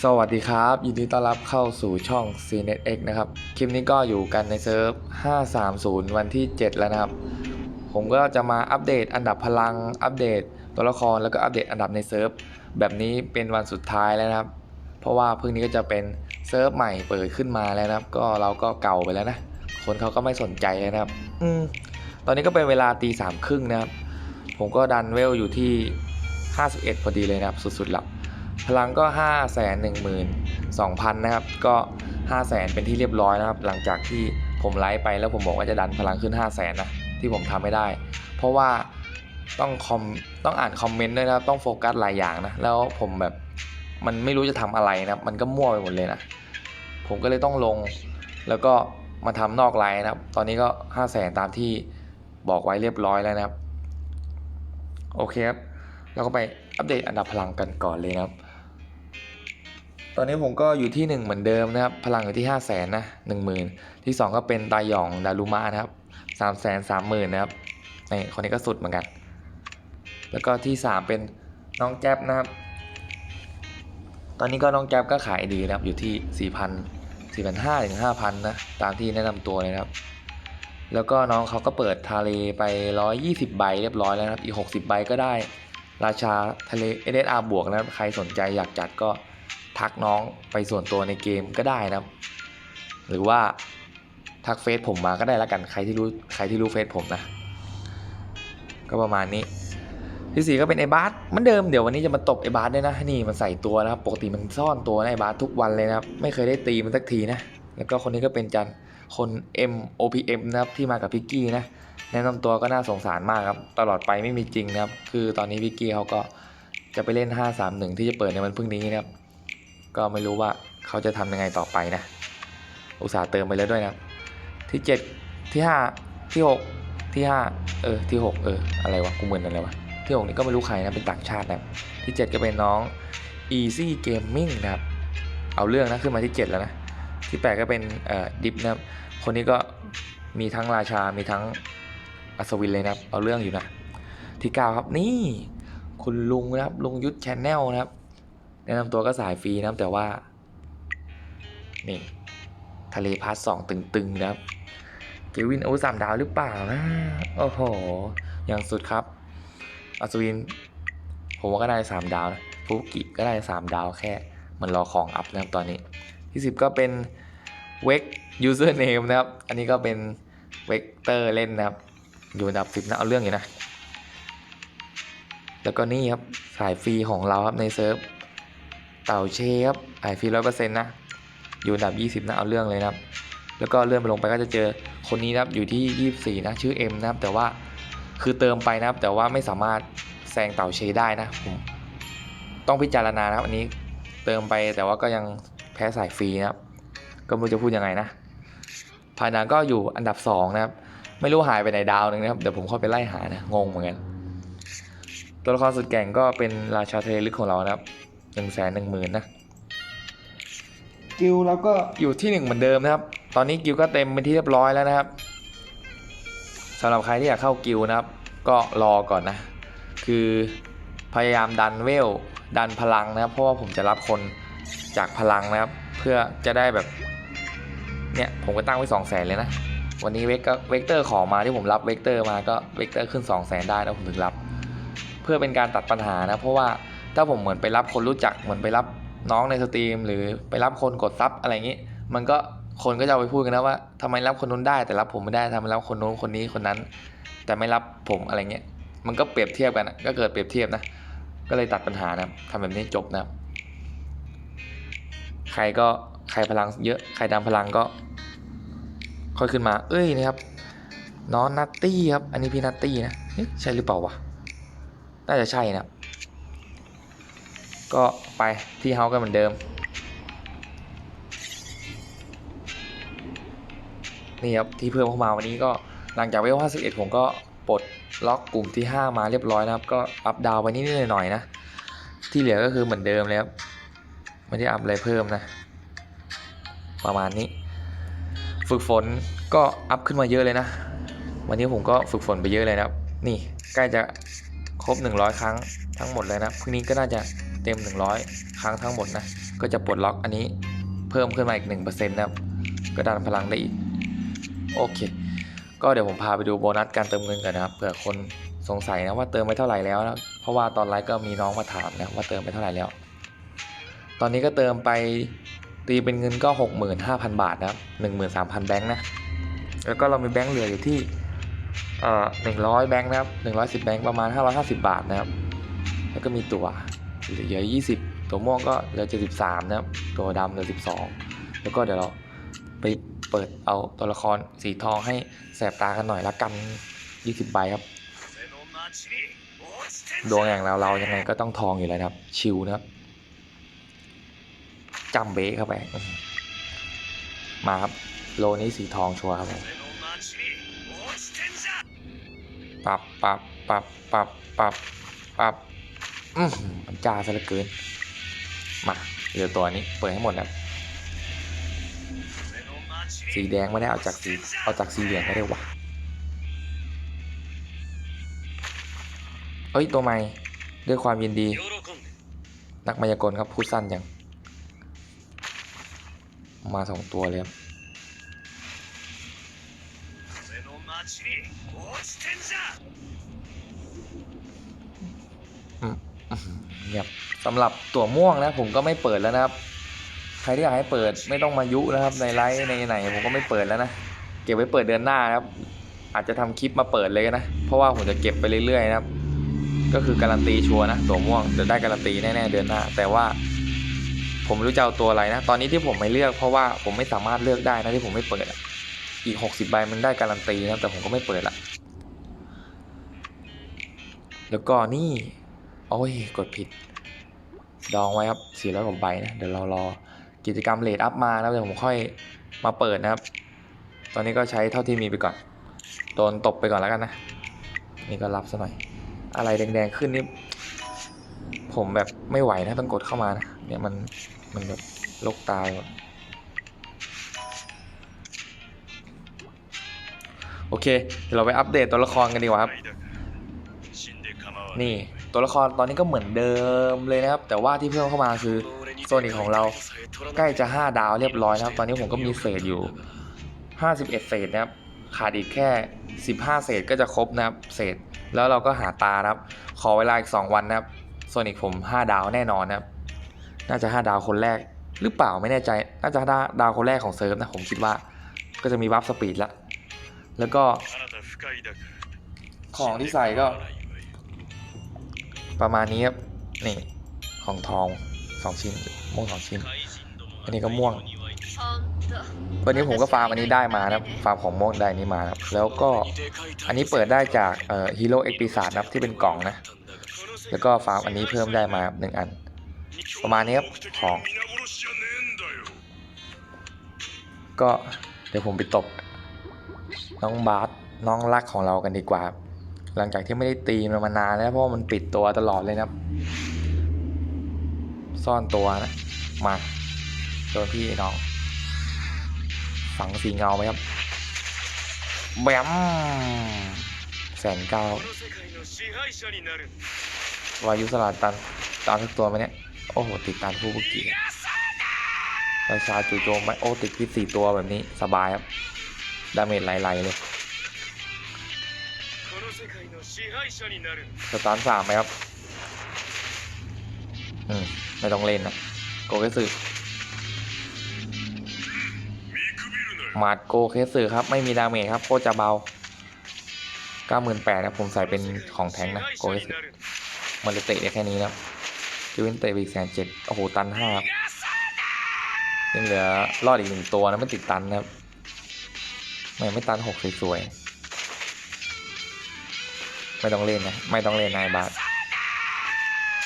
สวัสดีครับ ยินดีต้อนรับเข้าสู่ช่อง CNetX นะครับ คลิปนี้ก็อยู่กันในเซิร์ฟ 530 วันที่ 7 แล้วนะครับ ผมก็จะมาอัปเดตอันดับพลังอัปเดตตัวละครแล้วก็อัปเดตอันดับในเซิร์ฟ แบบนี้เป็นวันสุดท้ายแล้วนะครับ เพราะว่าพรุ่งนี้ก็จะเป็นเซิร์ฟใหม่เปิดขึ้นมาแล้วนะครับ ก็เราก็เก่าไปแล้วนะ คนเขาก็ไม่สนใจแล้วนะครับ อืมตอนนี้ก็เป็นเวลาตีสามครึ่งนะครับ ผมก็ดันเวลอยู่ที่ 51 พอดีเลยนะครับ สุดๆแล้ว พลังก็ 5 1 2 0 0 0 นะครับ ก็ 5 0 0 0 0เป็นที่เรียบร้อยนะครับ หลังจากที่ผมไลฟ์ไปแล้วผมบอกว่าจะดันพลังขึ้น5 0 0 0 0 0นะที่ผมทำไม่ได้ เพราะว่าต้องคอมต้องอ่านคอมเมนต์ด้วยนะครับต้องโฟกัสหลายอย่างนะ แล้วผมแบบมันไม่รู้จะทำอะไรนะมันก็มั่วไปหมดเลยนะ ผมก็เลยต้องลง แล้วก็มาทำนอกไลน์นะครับ ตอนนี้ก็ 5 0 0 0 0 0ตามที่บอกไว้เรียบร้อยแล้วนะครับ โอเคครับเราก็ไป อัปเดตอันดับพลังกันก่อนเลยนะครับ ตอนนี้ผมก็อยู่ที่ 1 เหมือนเดิมนะครับ พลังอยู่ที่ 5 0 0แสนนะ1 0,000ที่ 2 ก็เป็นตาหยองดารุมะนะครับ3 3 0 0 0 0นะครับนี่คนนี้ก็สุดเหมือนกัน แล้วก็ที่ 3 เป็นน้องแจ๊บนะครับ ตอนนี้ก็น้องแจ๊บก็ขายดีนะครับอยู่ที่ 4,000 4,500ถึง5,000นะตามที่แนะนำตัวเลยนะครับแล้วก็น้องเขาก็เปิดทะเลไป 120 ใบเรียบร้อยแล้วนะครับ อีก 60 ใบก็ได้ ราชาทะเล SSR บวกนะครับ ใครสนใจอยากจัดก็ทักน้องไปส่วนตัวในเกมก็ได้นะครับ หรือว่าทักเฟซผมมาก็ได้ละกันใครที่รู้ใครที่รู้เฟซผมนะ ก็ประมาณนี้ที่สี่ก็เป็นไอ้บาสเหมือนเดิมเดี๋ยววันนี้จะมาตบไอ้บาสด้วยนะนี่มันใส่ตัวนะครับปกติมันซ่อนตัวนไอ้บาสทุกวันเลยนะครับ ไม่เคยได้ตีมันสักทีนะ แล้วก็คนนี้ก็เป็นจันคน M OPM นะครับที่มากับพิกกี้นะ แนะนำตัวก็น่าสงสารมากครับ ตลอดไปไม่มีจริงนะครับ คือตอนนี้พิกกี้เขาก็จะไปเล่น 531 ที่จะเปิดในวันพรุ่งนี้นะครับ ก็ไม่รู้ว่าเขาจะทำยังไงต่อไปนะ อุตส่าห์เติมไปแล้วด้วยนะที่ 7 ที่ 5 ที่ 6 ที่ 5 เออ ที่ 6 เออ อะไรวะ กูเหมือนอะไรวะ ที่ 6 นี่ก็ไม่รู้ใครนะ เป็นต่างชาตินะ ที่ 7 ก็เป็นน้อง Easy Gaming นะครับ เอาเรื่องนะ ขึ้นมาที่ 7 แล้วนะ ที่ 8 ก็เป็นเอ่อดิฟนะครับ คนนี้ก็มีทั้งราชา มีทั้ง อัศวินเลยนะครับ เอาเรื่องอยู่นะ ที่9ครับนี่ คุณลุงนะครับ ลุงยุทธชแนลนะครับ แนะนำตัวก็สายฟรีนะครับแต่ว่า นี่ ทะเลพาร์ทสองตึงๆนะครับเกวินอาวุธสามดาวหรือเปล่านะ โอ้โห อย่างสุดครับ อัศวิน ผมว่าก็ได้สามดาวนะฟุกิก็ได้สามดาวแค่มันรอของอัพนะครับตอนนี้ ที่สิบก็เป็นเวกยูเซอร์เนมนะครับ อันนี้ก็เป็นเวกเตอร์เล่นนะครับ อยู่อันดับสิบนะเอาเรื่องอยู่นะ แล้วก็นี่ครับสายฟรีของเราครับในเซิร์ฟเต่าเชฟครับสายฟรีร้อยเปอร์เซ็นต์นะ อยู่อันดับ20นะเอาเรื่องเลยนะครับ แล้วก็เลื่อนไปลงไปก็จะเจอคนนี้นะครับอยู่ที่24นะชื่อ M นะครับ แต่ว่าคือเติมไปนะครับ แต่ว่าไม่สามารถแซงเต่าเชได้นะผมต้องพิจารณานะครับอันนี้เติมไปแต่ว่าก็ยังแพ้สายฟรีนะครับ ก็ไม่รู้จะพูดยังไงนะ ภายหนังก็อยู่อันดับ 2 นะครับ ไม่รู้หายไปไหนดาวหนึงนะครับ เดี๋ยวผมเข้าไปไล่หานะ งงเหมือนกัน ตัวละครสุดแกร่งก็เป็นราชาทะเลลึกของเรานะครับหนึ่งแสนหนึ่งหมื่นนะกิลเราก็อยู่ที่หนึ่งเหมือนเดิมนะครับ ตอนนี้กิลก็เต็มเป็นที่เรียบร้อยแล้วนะครับสำหรับใครที่อยากเข้ากิลนะครับ ก็รอก่อนนะ คือพยายามดันเวล ดันพลังนะครับ เพราะว่าผมจะรับคนจากพลังนะครับ เพื่อจะได้แบบ เนี่ย ผมก็ตั้งไว้สองแสนเลยนะ วันนี้เวกเวกเตอร์ขอมาที่ผมรับเวกเตอร์มาก็เวกเตอร์ขึ้น 2 0 0แสนได้แล้วผมถึงรับ เพื่อเป็นการตัดปัญหานะ เพราะว่าถ้าผมเหมือนไปรับคนรู้จักเหมือนไปรับน้องในสตรีม หรือไปรับคนกดซับอะไรอย่างนี้ มันก็คนก็จะไปพูดกันนะว่าทำไมรับคนนู้นได้ แต่รับผมไม่ได้ทำไมรับคนนู้นคนนี้คนนั้น แต่ไม่รับผมอะไรเงี้ยมันก็เปรียบเทียบกันอะก็เกิดเปรียบเทียบนะก็เลยตัดปัญหานะทำแบบนี้จบนะใครก็ใครพลังเยอะใครดำพลังก็ ค่อยขึ้นมาเอ้ยนะครับน้องนัตตี้ครับอันนี้พี่นัตตี้นะใช่หรือเปล่าวะน่าจะใช่นะก็ไปที่เฮากันเหมือนเดิม นี่ครับที่เพิ่มเข้ามาวันนี้ก็หลังจากเวล51 ผมก็ปลดล็อกกลุ่มที่ 5 มาเรียบร้อยนะครับ ก็อัปดาวไปนิดหน่อยๆนะ ที่เหลือก็คือเหมือนเดิมเลยครับ ไม่ได้อัพอะไรเพิ่มนะ ประมาณนี้ ฝึกฝนก็อัพขึ้นมาเยอะเลยนะ วันนี้ผมก็ฝึกฝนไปเยอะเลยนะครับ นี่ใกล้จะครบ 100 ครั้งทั้งหมดเลยนะพรุ่งนี้ก็น่าจะเต็ม 100 ครั้งทั้งหมดนะ ก็จะปลดล็อกอันนี้เพิ่มขึ้นมาอีก 1%นะครับก็ดันพลังได้อีก โอเค ก็เดี๋ยวผมพาไปดูโบนัสการเติมเงินกันนะครับเผื่อคนสงสัยนะว่าเติมไปเท่าไหร่แล้วนะเพราะว่าตอนไลฟ์ก็มีน้องมาถามนะว่าเติมไปเท่าไหร่แล้ว ตอนนี้ก็เติมไป ตีเป็นเงินก็ 65,000 บาทนะครับ13,000 แบงค์นะ แล้วก็เรามีแบงค์เหลืออยู่ที่เอ่อ100 แบงค์นะครับ110 แบงค์ประมาณ 550 บาทนะครับ แล้วก็มีตัวเหลือ 20 ตัวม่วงก็เหลือ 73 นะครับ ตัวดำเหลือ 12 แล้วก็เดี๋ยวเราไปเปิดเอาตัวละครสีทองให้แสบตากันหน่อยละกัน 20 ใบครับดวงอย่างเราเรายังไงก็ต้องทองอยู่แล้วนะครับ ชิวนะครับ จำเบะเข้าไป มาครับ โลนี้สีทองชัวร์ครับปรับปรับปรับปรับปรับปรับอือหือมันจ้าซะเหลือเกิน มาเหลือตัวนี้เปิดให้หมดนะครับสีแดงไม่ได้เอาจากสีเอาจากสีเหลืองก็ได้วะเอ้ยตัวใหม่ด้วยความยินดี นักมายากลครับพูดสั้นอยัง มาสองตัวเลยครับอืมเงียบสำหรับตัวม่วงนะผมก็ไม่เปิดแล้วนะครับ ใครที่อยากให้เปิดไม่ต้องมายุนะครับในไลฟ์ในไหนผมก็ไม่เปิดแล้วนะ เก็บไว้เปิดเดือนหน้านะครับ อาจจะทำคลิปมาเปิดเลยนะ เพราะว่าผมจะเก็บไปเรื่อยๆนะครับ ก็คือการันตีชัวร์นะ ตัวม่วงจะได้การันตีแน่ๆเดือนหน้า แต่ว่า ผมไม่รู้จะเอาตัวอะไรนะ ตอนนี้ที่ผมไม่เลือกเพราะว่าผมไม่สามารถเลือกได้นะที่ผมไม่เปิดอีก 60ใบมันได้การันตีนะแต่ผมก็ไม่เปิดละแล้วก็นี่โอ้ยกดผิด ดองไว้ครับสี่ร้อยกว่าใบนะเดี๋ยวเรารอกิจกรรมเลทอัพมาแล้วเดี๋ยวผมค่อยมาเปิดนะครับ ตอนนี้ก็ใช้เท่าที่มีไปก่อนโดนตบไปก่อนแล้วกันนะ นี่ก็รับซะหน่อย อะไรแดงๆขึ้นนี่ ผมแบบไม่ไหวนะต้องกดเข้ามานะเนี่ยมันมันแบบลกตายโอเคเดี๋ยวเราไปอัปเดตตัวละครกันดีกว่าครับ นี่ตัวละครตอนนี้ก็เหมือนเดิมเลยนะครับ แต่ว่าที่เพิ่มเข้ามาคือโซนิกของเราใกล้จะ 5 ดาวเรียบร้อยนะครับ ตอนนี้ผมก็มีเศษอยู่ 51 เศษนะครับ ขาดอีกแค่ 15 เศษก็จะครบนะครับ เศษ แล้วเราก็หาตานะครับ ขอเวลาอีก 2 วันนะครับ โซนิกผม 5 ดาวแน่นอนนะครับ น่าจะ 5 ดาวคนแรก หรือเปล่าไม่แน่ใจ น่าจะดาวคนแรกของเซิร์ฟนะ ผมคิดว่าก็จะมีบัฟสปีดละ แล้วก็ ของที่ใส่ก็ ประมาณนี้ครับ นี่ ของทองสองชิ้น ม่วงสองชิ้น อันนี้ก็ม่วง วันนี้ผมก็ฟาร์มอันนี้ได้มานะฟาร์มของม่วงได้นี้มานะครับ แล้วก็อันนี้เปิดได้จากเอ่อฮีโร่เอ็กปีศาจนับที่เป็นกล่องนะ แล้วก็ฟาร์มอันนี้เพิ่มได้มาหนึ่งอัน ประมาณนี้ครับของ ก็เดี๋ยวผมไปตบน้องบาสน้องรักของเรากันดีกว่า หลังจากที่ไม่ได้ตีมันมานานแล้วเพราะว่ามันปิดตัวตลอดเลยนะครับ ซ่อนตัวนะ มาโดนพี่น้อง ฝังสีเงาไหมครับแบมแสนเก้า วายุสลัดตันตามทุกตัวไหมเนี่ย โอ้โห ติดตามผู้บุกเกียประชาจู่โจมไปโอ้ติดพิษสี่ตัวแบบนี้สบายครับ ดาเมจไหลๆเลยสตาร์ทสามไหมครับ อืม ไม่ต้องเล่นนะโกเคสึมาดโกเคสึครับ ไม่มีดาเมจครับ โคตรจะเบา 98,000นะผมใส่เป็นของแทงค์นะ โกเคสึ มันเลยเตะได้แค่นี้นะจูเวนเตะไปอีกแสนเจ็ดโอ้โหตันห้าครับยังเหลือรอดอีกหนึ่งตัวนะไม่ติดตันนะครับไม่ไม่ตันหกสวยๆไม่ต้องเล่นนะไม่ต้องเล่นนายบาท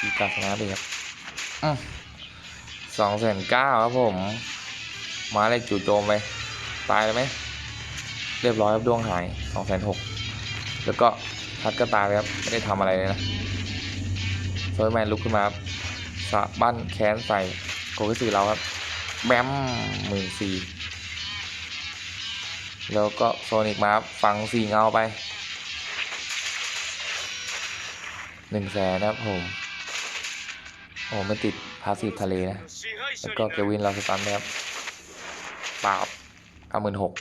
อีกาสนะไปครับสองแสนเก้าครับผม มาเลยจู่โจมไป ตายเลยไหมเรียบร้อยครับดวงหายสองแสนหกแล้วก็ทัดก็ตายไปครับ ไม่ได้ทำอะไรเลยนะ เฟิร์สแมนลุกขึ้นมาสะบั้นแค้นใส่โกกิสือเราครับแบมหมื่นสี่แล้วก็โซนิกมาฟังสี่เงาไปหนึ่งแสนนะครับผมโอ้ไม่ติดพาสีฟทะเลนะ แล้วก็เกวินเราสตันนะครับปราบเก้าหมื่นหก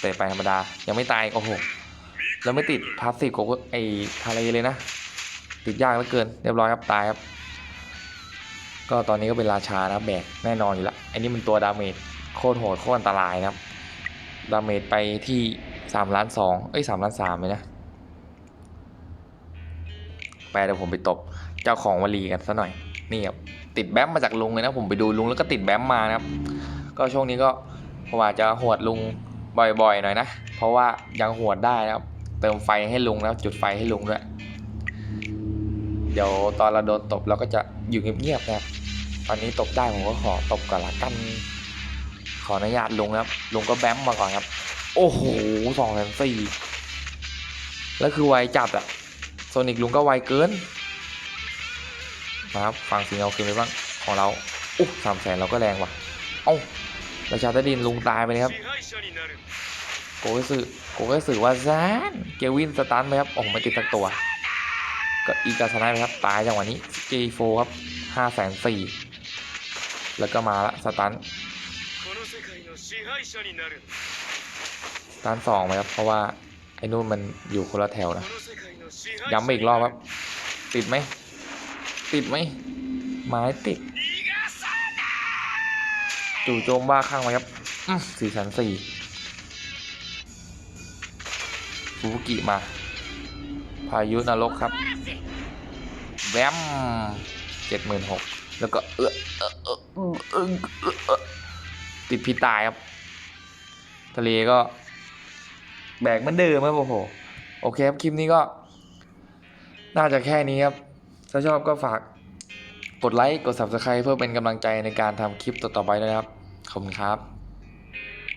เตะไปธรรมดา ยังไม่ตาย โอ้โห แล้วไม่ติดพาสีฟของไอทะเลเลยนะ ติดยากเหลือเกิน เรียบร้อยครับตายครับ ก็ตอนนี้ก็เป็นราชานะครับแบกแน่นอนอยู่แล้วอ้นี่มันตัวดาเมจโคตรโหดโคตรอันตรายนะครับ ดาเมจไปที่สามล้านสองเอ้ยสามล้านสามเลยนะไปเดี๋ยวผมไปตบเจ้าของวลีกันซะหน่อยนี่ครับติดแบมมาจากลุงเลยนะผมไปดูลุงแล้วก็ติดแบมมานะครับ ก็ช่วงนี้ก็ผมอาจจะหวดลุงบ่อยๆหน่อยนะ เพราะว่ายังหวดได้นะครับ เติมไฟให้ลุงแล้วจุดไฟให้ลุงด้วย เดี๋ยวตอนเราโดนตบเราก็จะอยู่เงียบๆนะครับ ตอนนี้ตบได้ผมก็ขอตบก่อนละกัน ขออนุญาตลุงนะครับลุงก็แบมมาก่อนครับ โอ้โหสองแสนสี่แล้วคือไวจัดอะโซนิกลุงก็ไวเกินมาครับฟังสิงเอาคืนไปบ้างของเราอุ๊สามแสนเราก็แรงว่ะ เอ้าราชาใต้ดินลุงตายไปเลยครับ โกก็สื่อโกก็สื่อว่าแซนเกวินสตันไหมครับโอ้ไม่ติดสักตัว ก็อีกาชนไหมครับ ตายจังหวะนี้ G4 ครับห้าแสนสี่แล้วก็มาละสตันสตันสองไหมครับ เพราะว่า ไอ้นู่นมันอยู่คนละแถวนะ ย้ำไปอีกรอบครับ ติดไหม ติดไหมไม้ติด จู่โจมบ้าข้างไว้ครับสี่แสนสี่ฟูกิมา พายุนรกครับ แวมเจ็ดหมื่นหกแล้วก็เออเออเออเออติดพิษตายครับ ทะเลก็ แบกเหมันเดิมครับโอ้โห โอเคครับ คลิปนี้ก็ น่าจะแค่นี้ครับ ถ้าชอบก็ฝากกดไลค์ กด subscribe เพื่อเป็นกำลังใจในการทำคลิปต่อๆไปนะครับ ขอบคุณครับ